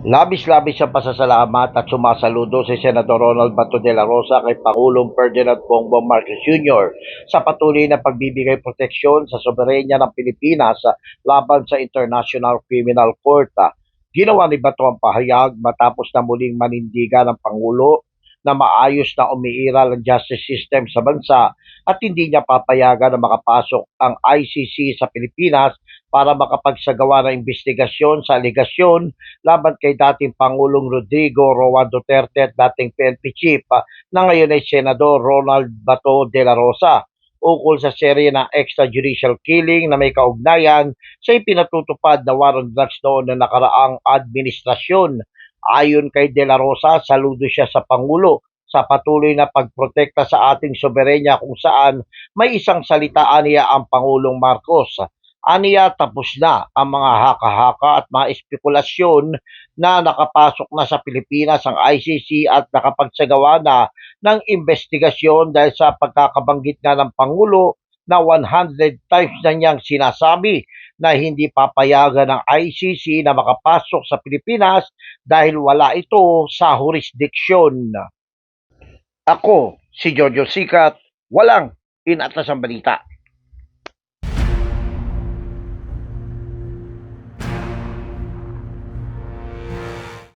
Labis-labis ang pasasalamat at sumasaludo si Senador Ronald Bato de la Rosa kay Pangulong Ferdinand Bongbong Marcos Jr. sa patuloy na pagbibigay proteksyon sa soberenya ng Pilipinas laban sa International Criminal Court. Ginawa ni Bato ang pahayag matapos na muling manindigan ng Pangulo na maayos na umiiral ang justice system sa bansa at hindi niya papayagan na makapasok ang ICC sa Pilipinas para makapagsagawa ng investigasyon sa aligasyon laban kay dating Pangulong Rodrigo Roa Duterte at dating PNP Chief ah, na ngayon ay Senador Ronald Bato de la Rosa ukol sa serye ng extrajudicial killing na may kaugnayan sa ipinatutupad na war on drugs noon na nakaraang administrasyon. Ayon kay De La Rosa, saludo siya sa Pangulo sa patuloy na pagprotekta sa ating soberenya kung saan may isang salitaan niya ang Pangulong Marcos. Aniya tapos na ang mga haka-haka at mga espekulasyon na nakapasok na sa Pilipinas ang ICC at nakapagsagawa na ng investigasyon dahil sa pagkakabanggit nga ng Pangulo na 100 times na niyang sinasabi na hindi papayagan ng ICC na makapasok sa Pilipinas dahil wala ito sa jurisdiksyon. Ako, si Jojo Sikat, walang inatas ang balita.